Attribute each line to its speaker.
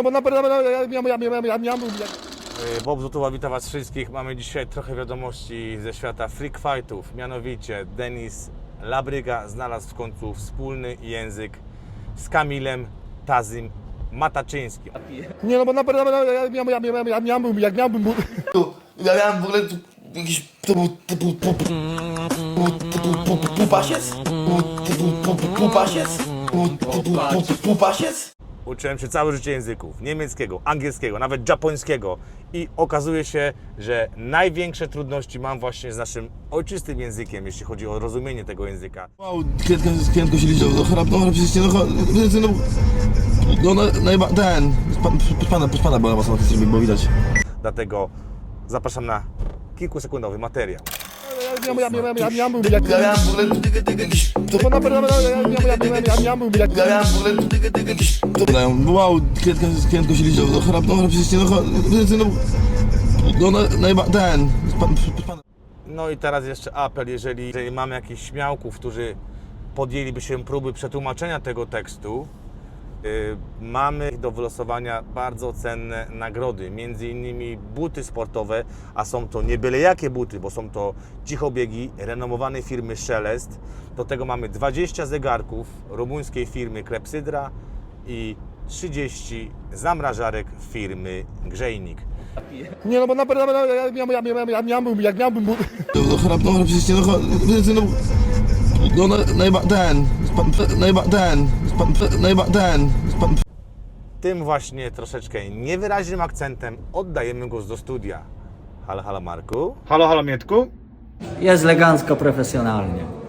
Speaker 1: No bo naprawdę ja, ja, ja, ja, ja, ja,
Speaker 2: Y, Bob Zutuła, witam Was wszystkich. Mamy dzisiaj trochę wiadomości ze świata freak fightów. Mianowicie Denis Labryga znalazł w końcu wspólny język z Kamilem Tazim Mataczyńskim.
Speaker 1: Nie no bo naprawdę ja, ja, ja, ja, ja, ja miałbym, jak miałbym
Speaker 3: ja miałem w ogóle jakiś, to był, to był, to był,
Speaker 2: Uczyłem się całe życie języków. Niemieckiego, angielskiego, nawet japońskiego. I okazuje się, że największe trudności mam właśnie z naszym ojczystym językiem, jeśli chodzi o rozumienie tego języka.
Speaker 3: Wow, klientka, klientko się liczył, no chrap, no przecież no, no, no, no, najba, ten, proszę pana, proszę pana, bo mocno bo widać.
Speaker 2: Dlatego zapraszam na kilkusekundowy materiał.
Speaker 3: Wow, klientka, klientko się liczył, no chrap, no chrap, no, no, no, no, najba, ten.
Speaker 2: No i teraz jeszcze apel, jeżeli, jeżeli mamy jakichś śmiałków, którzy podjęliby się próby przetłumaczenia tego tekstu, mamy do wylosowania bardzo cenne nagrody, między innymi buty sportowe, a są to nie byle jakie buty, bo są to cichobiegi renomowanej firmy Szelest. Do tego mamy 20 zegarków rumuńskiej firmy Klepsydra i 30 zamrażarek firmy Grzejnik.
Speaker 1: Nie no bo naprawdę ja, ja, ja, ja, ja, ja miałbym, jak miałbym bu-
Speaker 3: No chrap, no przecież no, no, no, no, najba, ten, najba, ten, najba, ten,
Speaker 2: tym właśnie troszeczkę niewyraźnym akcentem oddajemy głos do studia. Halo, halo Marku.
Speaker 4: Halo, halo Mietku?
Speaker 5: Jest elegancko, profesjonalnie.